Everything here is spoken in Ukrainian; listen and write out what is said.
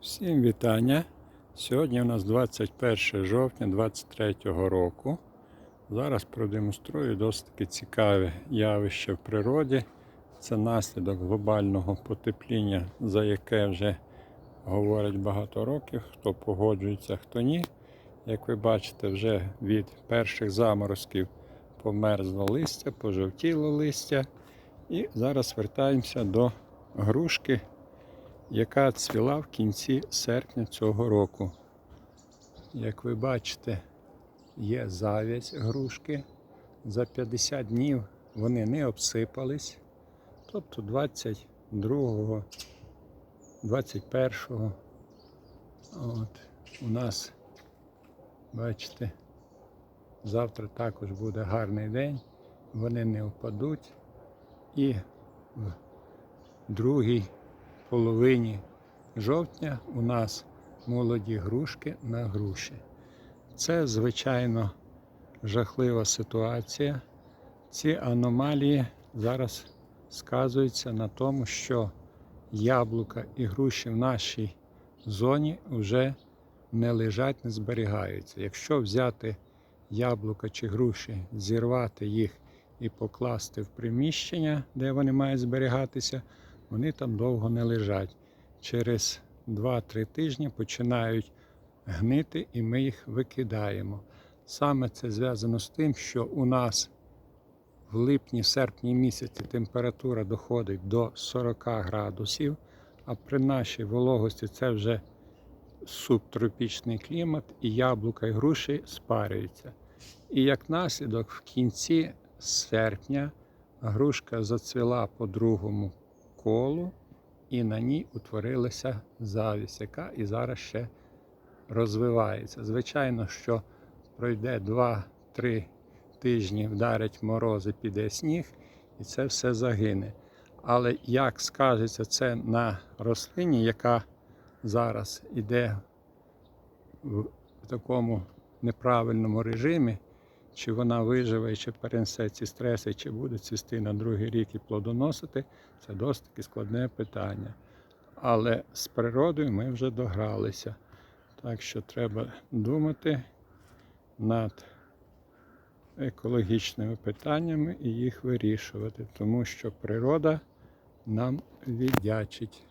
Всім вітання. Сьогодні у нас 21 жовтня 2023 року. Зараз продемонструю досить таки цікаве явище в природі. Це наслідок глобального потепління, за яке вже говорять багато років, хто погоджується, хто ні. Як ви бачите, вже від перших заморозків померзло листя, пожовтіло листя. І зараз вертаємося до грушки яка цвіла в кінці серпня цього року. Як ви бачите, є завязь грушки. За 50 днів вони не обсипались. Тобто 22, 21 от, у нас, бачите, завтра також буде гарний день, вони не впадуть. І в другій половині жовтня у нас молоді грушки на груші. Це, звичайно, жахлива ситуація. Ці аномалії зараз сказуються на тому, що яблука і груші в нашій зоні вже не лежать, не зберігаються. Якщо взяти яблука чи груші, зірвати їх і покласти в приміщення, де вони мають зберігатися, вони там довго не лежать. Через 2-3 тижні починають гнити і ми їх викидаємо. Саме це зв'язано з тим, що у нас в липні-серпні місяці температура доходить до 40 градусів, а при нашій вологості це вже субтропічний клімат, і яблука і груші спарюються. І як наслідок, в кінці серпня грушка зацвіла по другому колу, і на ній утворилася завість, яка і зараз ще розвивається. Звичайно, що пройде 2-3 тижні, вдарять морози, піде сніг, і це все загине. Але як скажеться це на рослині, яка зараз іде в такому неправильному режимі, чи вона виживе, чи перенесе ці стреси, чи буде цвісти на другий рік і плодоносити, це досить таки складне питання. Але з природою ми вже догралися. Так що треба думати над екологічними питаннями і їх вирішувати, тому що природа нам віддячить.